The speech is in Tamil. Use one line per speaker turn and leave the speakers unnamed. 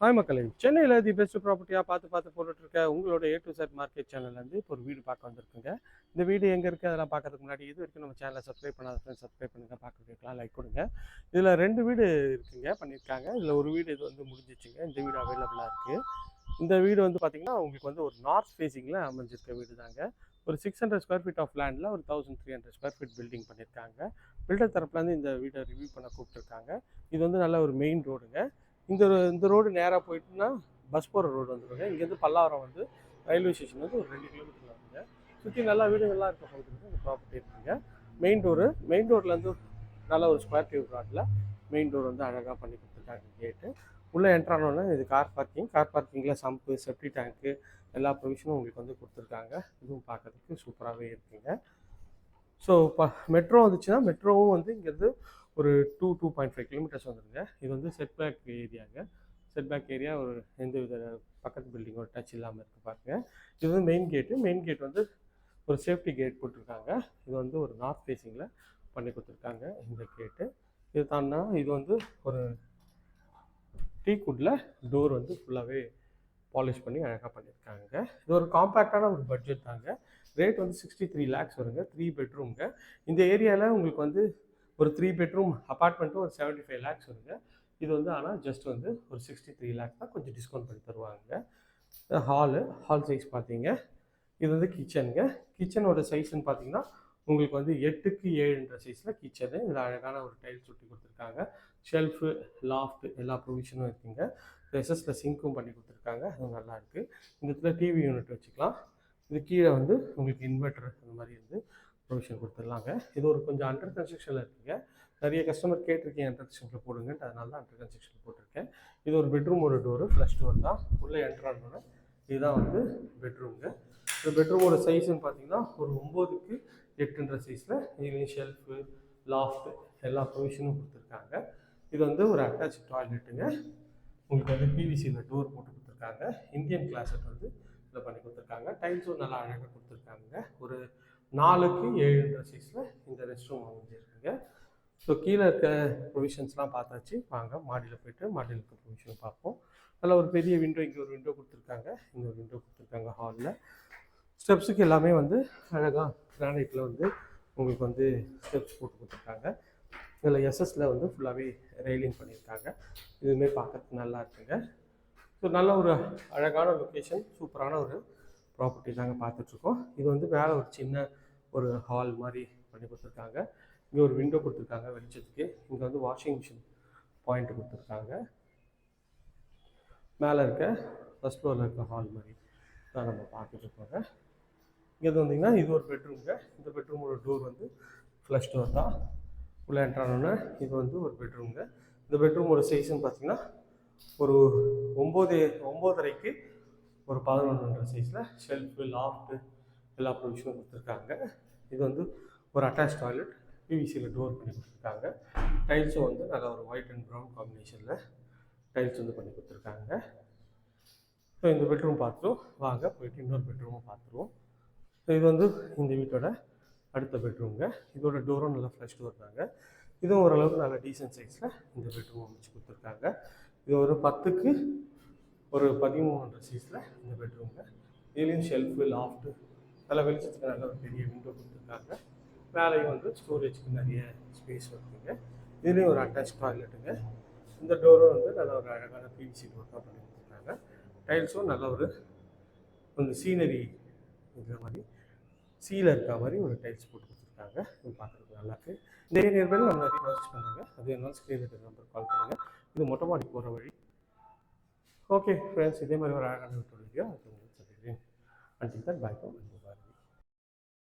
ஹாய் மக்களே. சென்னையில் தி பெஸ்ட் ப்ராப்பர்ட்டியாக பார்த்து பார்த்து போட்டுட்ருக்க உங்களோட ஏ டு செட் மார்க்கெட் சேனல்லேருந்து இப்போ ஒரு வீடு பார்க்க வந்திருக்குங்க. இந்த வீடு எங்கே இருக்குது அதெல்லாம் பார்க்கறதுக்கு முன்னாடி இது வரைக்கும் நம்ம சேனலை சப்ஸ்கிரைப் பண்ணாத ஃப்ரெண்ட்ஸ் சப்ஸ்கிரைப் பண்ணுங்கள் பார்க்குறதுக்கெல்லாம் லைக் கொடுங்க. இதில் ரெண்டு வீடு இருக்குங்க பண்ணியிருக்காங்க. இதில் ஒரு வீடு இது வந்து முடிஞ்சிச்சுங்க. இந்த வீடு அவைலபிளாக இருக்குது இந்த வீடு வந்து பார்த்திங்கன்னா உங்களுக்கு வந்து ஒரு நார்த் ஃபேஸிங்கில் அமைஞ்சிருக்க வீடு தாங்க ஒரு six hundred square feet of லேண்டில் ஒரு thousand three hundred square feet building பண்ணியிருக்காங்க. பில்டர் தரப்புலேருந்து இந்த வீடை ரிவ்யூ பண்ண கூப்பிட்டுருக்காங்க. இது வந்து நல்ல ஒரு மெயின் ரோடுங்க இந்த ரோ- இந்த ரோடு நேராக போயிட்டுன்னா பஸ் போகிற ரோடு வந்துருங்க. இங்கேருந்து பல்லாவரம் வந்து ரயில்வே ஸ்டேஷன் வந்து ஒரு ரெண்டு கிலோமீட்டர் வருங்க. சுற்றி நல்லா வீடுகள்லாம் இருக்க பகுதியில் இந்த ப்ராப்பர்ட்டி இருக்குங்க. மெயின் டோரு மெயின் ரோட்லேருந்து நல்ல ஒரு ஸ்கொயர் டியூப் ரோட்டில் மெயின் டோர் வந்து அழகாக பண்ணி கொடுத்துருக்காங்க கேட்டு உள்ளே என்ட்ரானோன்னா இது கார் பார்க்கிங் கார் பார்க்கிங்கில் சம்பு செப்டி டேங்க்கு எல்லா ப்ரொவிஷனும் உங்களுக்கு வந்து கொடுத்துருக்காங்க. இதுவும் பார்க்கறதுக்கு சூப்பராகவே இருக்குங்க. ஸோ இப்போ மெட்ரோ வந்துச்சுன்னா மெட்ரோவும் வந்து இங்கேருந்து ஒரு two two point five kilometres வந்துருங்க. இது வந்து செட்பேக் ஏரியாங்க. செட்பேக் ஏரியா ஒரு எந்த வித பக்கத்து பில்டிங்கோட டச் இல்லாமல் இருக்குது பாருங்க. இது வந்து மெயின் கேட்டு மெயின் கேட் வந்து ஒரு சேஃப்டி கேட் போட்டிருக்காங்க. இது வந்து ஒரு நார்த் ஃபேஸிங்கில் பண்ணி கொடுத்துருக்காங்க இந்த கேட்டு இது தானா இது வந்து ஒரு டீக்குட்டில் டோர் வந்து ஃபுல்லாகவே பாலிஷ் பண்ணி அழகாக பண்ணியிருக்காங்க. இது ஒரு காம்பேக்டான ஒரு பட்ஜெட் தாங்க. ரேட் வந்து சிக்ஸ்டி த்ரீ லேக்ஸ் வருங்க த்ரீ பெட்ரூம்ங்க இந்த ஏரியாவில் உங்களுக்கு வந்து ஒரு த்ரீ பெட்ரூம் அப்பார்ட்மெண்ட்டும் ஒரு செவன்ட்டி ஃபைவ் லேக்ஸ் வருங்க. இது வந்து ஆனால் ஜஸ்ட் வந்து ஒரு சிக்ஸ்டி த்ரீ லேக்ஸ் தான் கொஞ்சம் டிஸ்கவுண்ட் பண்ணி தருவாங்க. ஹாலு ஹால் சைஸ் பார்த்தீங்க. இது வந்து கிச்சனுங்க கிச்சனோட சைஸ்ன்னு பார்த்தீங்கன்னா உங்களுக்கு வந்து எட்டுக்கு ஏழுன்ற சைஸில் கிச்சனு இதில் அழகான ஒரு டைல்ஸ் ஒட்டி கொடுத்துருக்காங்க. ஷெல்ஃபு லாஃப்ட் எல்லா ப்ரொவிஷனும் இருக்குங்க. ப்ரெசஸில் சிங்க்கும் பண்ணி கொடுத்துருக்காங்க. அது நல்லா இருக்குது இந்த இடத்துல டிவி யூனிட் வச்சுக்கலாம். இது கீழே வந்து உங்களுக்கு இன்வெர்டர் அந்த மாதிரி வந்து ப்ரொவிஷன் கொடுத்துடலாங்க. இது ஒரு கொஞ்சம் அண்டர் கன்ஸ்ட்ரக்ஷனில் இருக்குங்க. நிறைய கஸ்டமர் கேட்டிருக்கீங்க அண்டர் கன்ஸ்ட்ரக்ஷனில் போடுங்கன்ட்டு. அதனால தான் அண்டர் கன்ஸ்ட்ரக்ஷன் போட்டிருக்கேன். இது ஒரு பெட்ரூம் ஒரு டோரு ஃப்ளஷ் டோர் தான். உள்ளே என்ட்ரானோட இதுதான் வந்து பெட்ரூம்ங்க இந்த பெட்ரூமோட சைஸ்ன்னு பார்த்தீங்கன்னா ஒரு ஒம்போதுக்கு எட்டுன்ற சைஸில் இதுலேயும் ஷெல்ஃபு லாஃப்ட் எல்லா ப்ரொவிஷனும் கொடுத்துருக்காங்க. இது வந்து ஒரு அட்டாச் டாய்லெட்டுங்க உங்களுக்கு வந்து பிவிசியில் டோர் போட்டு கொடுத்துருக்காங்க. இந்தியன் கிளாஸட் வந்து இதில் பண்ணி கொடுத்துருக்காங்க. டைல்ஸும் நல்லா அழகாக கொடுத்துருக்காங்க. ஒரு நாலுக்கு ஏழுன்ற சைஸில் இந்த ரெஸ்ட் ரூம் அமைஞ்சிருக்குங்க. ஸோ கீழே இருக்க ப்ரொவிஷன்ஸ்லாம் பார்த்தாச்சு. வாங்க மாடியில் போயிட்டு மாடியில் இருக்க ப்ரொவிஷன் பார்ப்போம். அதில் ஒரு பெரிய விண்டோ இங்கே ஒரு விண்டோ கொடுத்துருக்காங்க. இங்கே ஒரு விண்டோ கொடுத்துருக்காங்க ஹாலில் ஸ்டெப்ஸுக்கு எல்லாமே வந்து அழகாக கிரானைட்டில் வந்து உங்களுக்கு வந்து ஸ்டெப்ஸ் போட்டு கொடுத்துருக்காங்க. இதில் எஸ்எஸ்ல வந்து ஃபுல்லாகவே ரெயிலிங் பண்ணியிருக்காங்க. இதுவுமே பார்க்கறதுக்கு நல்லா இருக்குங்க. ஸோ நல்ல ஒரு அழகான லொக்கேஷன் சூப்பரான ஒரு ப்ராப்பர்ட்டி தாங்க பார்த்துட்ருக்கோம். இது வந்து மேலே ஒரு சின்ன ஒரு ஹால் மாதிரி பண்ணி கொடுத்துருக்காங்க. இங்கே ஒரு விண்டோ கொடுத்துருக்காங்க வெளிச்சத்துக்கு. இங்கே வந்து வாஷிங் மிஷின் பாயிண்ட் கொடுத்துருக்காங்க. மேலே இருக்க ஃபஸ்ட் ஃப்ளோரில் இருக்க ஹால் மாதிரி தான் நம்ம பார்த்துட்ருக்கோங்க. இங்கே வந்தீங்கன்னா இது ஒரு பெட்ரூம்ங்க இந்த பெட்ரூமோட டோர் வந்து ஃப்ளஷ் டோர் தான். உள்ளே என்ட்ரானோன்னே இது வந்து ஒரு பெட்ரூம்ங்க இந்த பெட்ரூமோட சைஸ்ன்னு பார்த்தீங்கன்னா ஒரு ஒம்பது ஒம்போதரைக்கு ஒரு பதினொன்றுன்ற சைஸில் ஷெல்ஃபு லாஃப்ட்டு எல்லா ப்ரொவிஷனும் கொடுத்துருக்காங்க. இது வந்து ஒரு அட்டாச் டாய்லெட் பிவிசியில் டோர் பண்ணி கொடுத்துருக்காங்க. டைல்ஸும் வந்து நல்லா ஒரு ஒயிட் அண்ட் ப்ரௌன் காம்பினேஷனில் டைல்ஸ் வந்து பண்ணி கொடுத்துருக்காங்க. ஸோ இந்த பெட்ரூம் பார்த்துருவோம். வாங்க போயிட்டு இன்னொரு பெட்ரூமும் பார்த்துருவோம். ஸோ இது வந்து இந்த வீட்டோட அடுத்த பெட்ரூம்ங்க இதோட டோரும் நல்லா ஃப்ரெஷ் டோர் தாங்க இதுவும் ஓரளவுக்கு நல்ல டீசென்ட் சைஸில் இந்த பெட்ரூம் அமைச்சு கொடுத்துருக்காங்க. இது ஒரு பத்துக்கு ஒரு பதிமூணுன்ற சீஸில் இந்த பெட்ரூமில். இதுலேயும் ஷெல்ஃபு லாஃப்ட்டு நல்ல வெளிச்சத்துக்கு நல்ல ஒரு பெரிய விண்டோ கொடுத்துருக்காங்க. மேலேயும் வந்து ஸ்டோரேஜ்க்கு நிறைய ஸ்பேஸ் இருக்குங்க. இதுலேயும் ஒரு அட்டாச் டாய்லெட்டுங்க இந்த டோரும் வந்து நல்ல ஒரு அழகான பிவிசி டோர் தான் பண்ணி கொடுத்துருக்காங்க டைல்ஸும் நல்ல ஒரு கொஞ்சம் சீனரி இருக்கிற மாதிரி சீல இருக்க மாதிரி ஒரு டைல்ஸ் போட்டு கொடுத்துருக்காங்க. இது பார்க்குறதுக்கு நல்லாயிருக்கு இந்த நேர்மையில் நம்ம நிறைய யோசிச்சு பண்ணுறாங்க அது என்னால் ஸ்க்ரீன் இருக்கிற நம்பர் கால் பண்ணுங்கள் இது மொட்டை மாடி போகிற வழி. ஓகே ஃப்ரெண்ட்ஸ் இதே மாதிரி ஒரு அழகான வீட்டோட வீடியோ அது உங்களுக்கு சொல்லிடுறேன். அண்டில் தான் பாய் பாய்